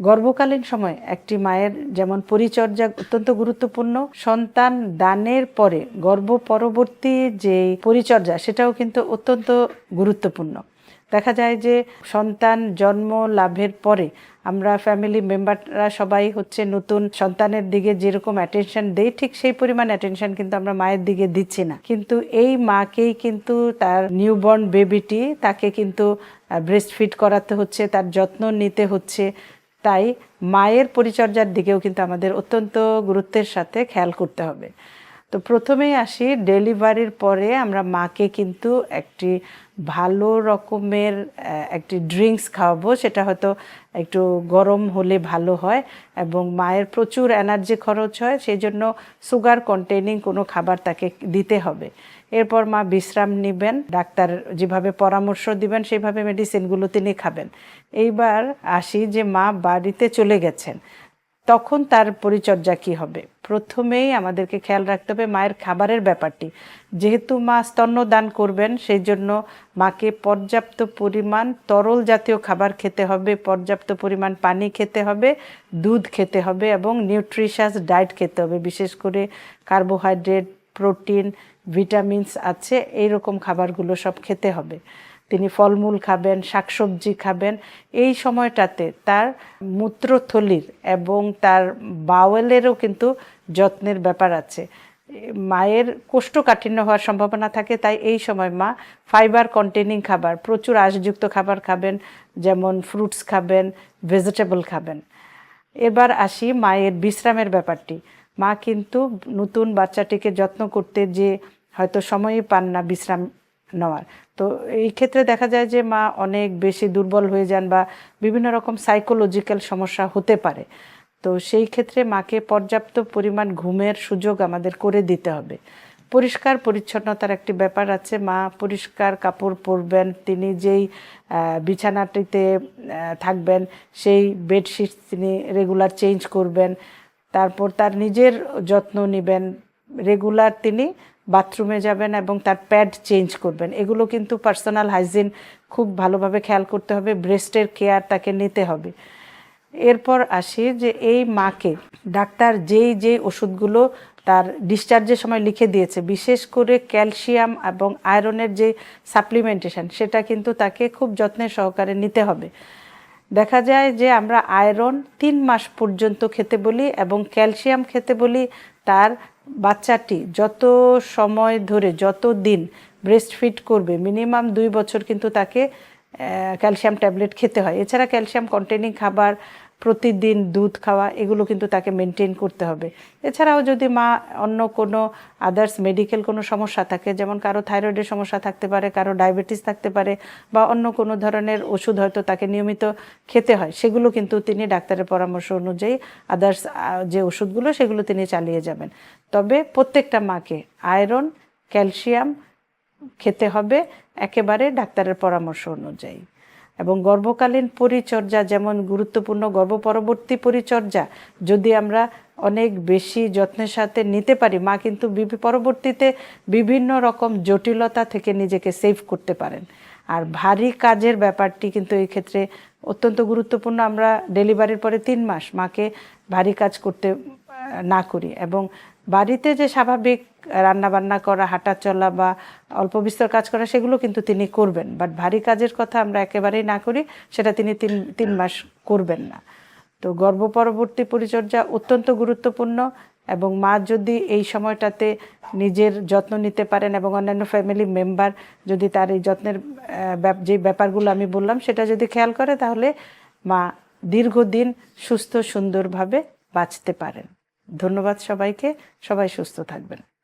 গর্ভকালীন সময় একটি মায়ের যেমন পরিচর্যা অত্যন্ত গুরুত্বপূর্ণ, সন্তান দানের পরে গর্ভ পরবর্তী যে পরিচর্যা সেটাও কিন্তু অত্যন্ত গুরুত্বপূর্ণ। দেখা যায় যে সন্তান জন্ম লাভের পরে আমরা ফ্যামিলি মেম্বাররা সবাই হচ্ছে নতুন সন্তানের দিকে যেরকম অ্যাটেনশন দেই, ঠিক সেই পরিমাণ অ্যাটেনশন কিন্তু আমরা মায়ের দিকে দিচ্ছি না। কিন্তু এই মাকেই কিন্তু তার নিউবর্ন বেবিটি তাকে কিন্তু ব্রেস্ট ফিড করাতে হচ্ছে, তার যত্ন নিতে হচ্ছে। তাই মায়ের পরিচর্যার দিকেও কিন্তু আমাদের অত্যন্ত গুরুত্বের সাথে খেয়াল করতে হবে। তো প্রথমেই আসি, ডেলিভারির পরে আমরা মাকে কিন্তু একটি ভালো রকমের একটি ড্রিঙ্কস খাওয়াবো, সেটা হয়তো একটু গরম হলে ভালো হয় এবং মায়ের প্রচুর এনার্জি খরচ হয় সেই জন্য সুগার কন্টেনিং কোনো খাবার তাকে দিতে হবে। এরপর মা বিশ্রাম নেবেন, ডাক্তার যেভাবে পরামর্শ দিবেন সেইভাবে মেডিসিনগুলো তিনি খাবেন। এইবার আসি যে মা বাড়িতে চলে গেছেন। তখন তার পরিচর্যা কি হবে? প্রথমেই আমাদেরকে খেয়াল রাখতে হবে মায়ের খাবারের ব্যাপারটি। যেহেতু মা স্তন্যদান করবেন, সেই জন্য মাকে পর্যাপ্ত পরিমাণ তরল জাতীয় খাবার খেতে হবে, পর্যাপ্ত পরিমাণ পানি খেতে হবে, দুধ খেতে হবে এবং নিউট্রিশাস ডায়েট খেতে হবে। বিশেষ করে কার্বোহাইড্রেট, প্রোটিন, ভিটামিনস আছে এই রকম খাবারগুলো সব খেতে হবে। তিনি ফলমূল খাবেন, শাকসবজি খাবেন। এই সময়টাতে তার মূত্রথলির এবং তার বাওয়েলেরও কিন্তু যত্নের ব্যাপার আছে। মায়ের কোষ্ঠকাঠিন্য হওয়ার সম্ভাবনা থাকে, তাই এই সময় মা ফাইবার কন্টেনিং খাবার, প্রচুর আঁশযুক্ত খাবার খাবেন, যেমন ফ্রুটস খাবেন ভেজিটেবল খাবেন। এবার আসি মায়ের বিশ্রামের ব্যাপারটি। মা কিন্তু নতুন বাচ্চাটিকে যত্ন করতে যে হয়তো সময়ই পান না বিশ্রাম নেওয়ার। তো এই ক্ষেত্রে দেখা যায় যে মা অনেক বেশি দুর্বল হয়ে যান বা বিভিন্ন রকম সাইকোলজিক্যাল সমস্যা হতে পারে। তো সেই ক্ষেত্রে মাকে পর্যাপ্ত পরিমাণ ঘুমের সুযোগ আমাদের করে দিতে হবে। পরিষ্কার পরিচ্ছন্নতার একটি ব্যাপার আছে, মা পরিষ্কার কাপড় পরবেন, তিনি যেই বিছানাটিতে থাকবেন, সেই বেডশিট তিনি রেগুলার চেঞ্জ করবেন, তারপর তার নিজের যত্ন নেবেন রেগুলার তিনি বাথরুমে যাবেন এবং তার প্যাড চেঞ্জ করবেন। এগুলো কিন্তু পার্সোনাল হাইজিন খুব ভালোভাবে খেয়াল করতে হবে ব্রেস্টের কেয়ার তাকে নিতে হবে। এরপর আসি যে এই মাকে ডাক্তার যেই যে ওষুধগুলো তার ডিসচার্জের সময় লিখে দিয়েছে, বিশেষ করে ক্যালসিয়াম এবং আয়রনের যে সাপ্লিমেন্টেশন সেটা কিন্তু তাকে খুব যত্নের সহকারে নিতে হবে। দেখা যায় যে আমরা আয়রন তিন মাস পর্যন্ত খেতে বলি এবং ক্যালসিয়াম খেতে বলি, তার বাচ্চাটি যত সময় ধরে, যত দিন ব্রেস্ট ফিট করবে মিনিমাম দুই বছর কিন্তু তাকে ক্যালসিয়াম ট্যাবলেট খেতে হয়। এছাড়া ক্যালসিয়াম কন্টেনিং খাবার প্রতিদিন দুধ খাওয়া, এগুলো কিন্তু তাকে মেনটেন করতে হবে। এছাড়াও যদি মা অন্য কোনো আদার্স মেডিকেল কোনো সমস্যা থাকে, যেমন কারও থাইরয়েডের সমস্যা থাকতে পারে, কারও ডায়াবেটিস থাকতে পারে, বা অন্য কোনো ধরনের ওষুধ হয়তো তাকে নিয়মিত খেতে হয়, সেগুলো কিন্তু তিনি ডাক্তারের পরামর্শ অনুযায়ী আদার্স যে ওষুধগুলো, সেগুলো তিনি চালিয়ে যাবেন। তবে প্রত্যেকটা মাকে আয়রন ক্যালসিয়াম খেতে হবে, একেবারে ডাক্তারের পরামর্শ অনুযায়ী। এবং গর্ভকালীন পরিচর্যা যেমন গুরুত্বপূর্ণ, গর্ভ পরবর্তী পরিচর্যা যদি আমরা অনেক বেশি যত্নের সাথে নিতে পারি, মা কিন্তু পরবর্তীতে বিভিন্ন রকম জটিলতা থেকে নিজেকে সেভ করতে পারেন। আর ভারী কাজের ব্যাপারটি কিন্তু এই ক্ষেত্রে অত্যন্ত গুরুত্বপূর্ণ। আমরা ডেলিভারির পরে তিন মাস মাকে ভারী কাজ করতে না করি। এবং বাড়িতে যে স্বাভাবিক রান্না বান্না করা, হাঁটা চলা বা অল্প বিস্তর কাজ করা, সেগুলো কিন্তু তিনি করবেন। বাট ভারী কাজের কথা আমরা একেবারেই না করি, সেটা তিনি তিন তিন মাস করবেন না। তো গর্ভ পরবর্তী পরিচর্যা অত্যন্ত গুরুত্বপূর্ণ এবং মা যদি এই সময়টাতে নিজের যত্ন নিতে পারেন এবং অন্যান্য ফ্যামিলি মেম্বার যদি তার এই যত্নের যে ব্যাপারগুলো আমি বললাম, সেটা যদি খেয়াল করে, তাহলে মা দীর্ঘদিন সুস্থ সুন্দরভাবে বাঁচতে পারেন। ধন্যবাদ সবাইকে। সবাই সুস্থ থাকবেন।